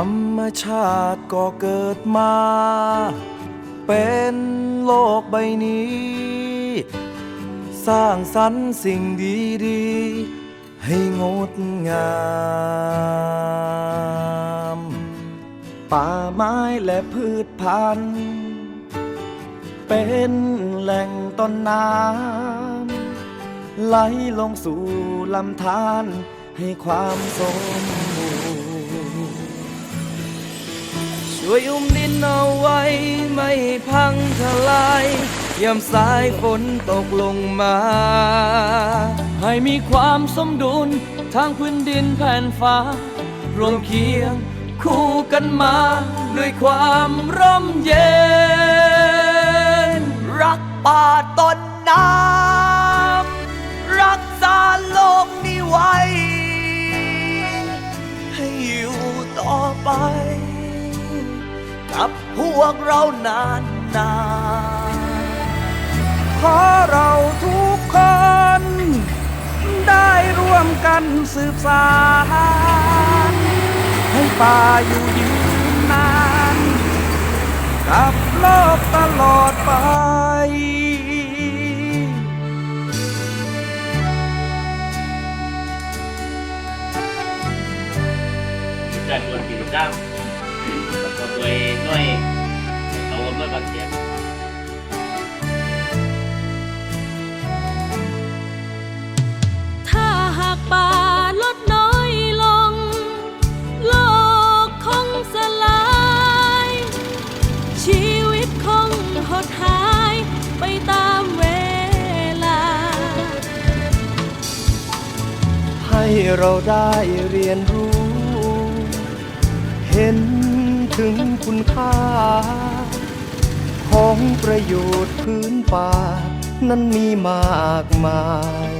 รรมชาติก็เกิดมา เป็นโลกใบนี้ สร้างสรรค์สิ่งดีๆ ให้งดงาม ป่าไม้และพืชพันธุ์เป็นแหล่งต้นน้ำไหลลงสู่ลำธารให้ความสม ช่วยอุ้มดินเอาไว้ ไม่พังทลายยามสายฝนตกลงมา ให้มีความสมดุลทางพื้นดินแผ่นฟ้า รวมเคียงคู่กันมา ด้วยความร่มเย็น รักป่าต้นน้ำ พวกเรานานนานขอเราทุกคน ได้ร่วมกันสืบสานให้ป่าอยู่ยืนนาน กับโลกตลอดไป เอาอนเสียถ้าหากป่าลดน้อยลง โลกคงสลาย ชีวิตคงหดหายไปตามเวลา ให้เราได้เรียนรู้ เห็นถึงคุณค่า ของประโยชน์พื้นป่า นั้นมีมากมาย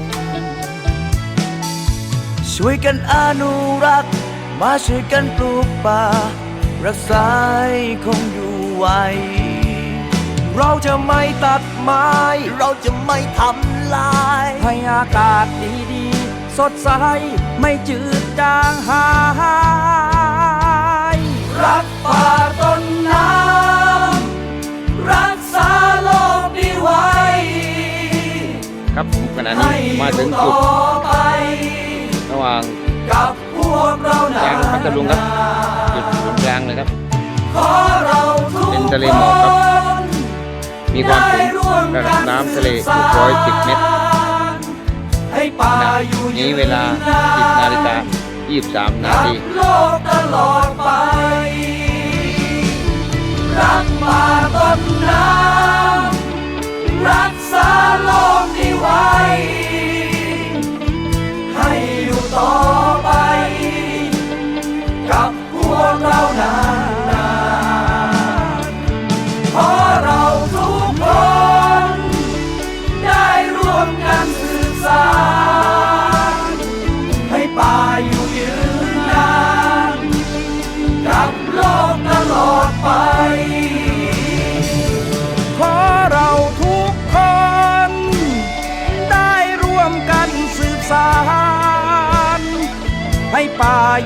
ช่วยกันอนุรักษ์ มาช่วยกันปลูกป่า รักษาคงอยู่ไว้ เราจะไม่ตัดไม้ เราจะไม่ทำลาย ให้อากาศดีๆ สดใส ไม่จืดจางหาย กับพวกเรานากลางพัทลุงครับจุดศูนย์กลางเลยครับ ขอเราทุกเป็นทะเลหมอกครับคนมีความสูงระดับน้ำทะเล610เมตรให้ป่าขณะอยู่นี้เวลา 10 นาฬิกา 23 นาทีโลกตลอด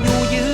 อยู่ยื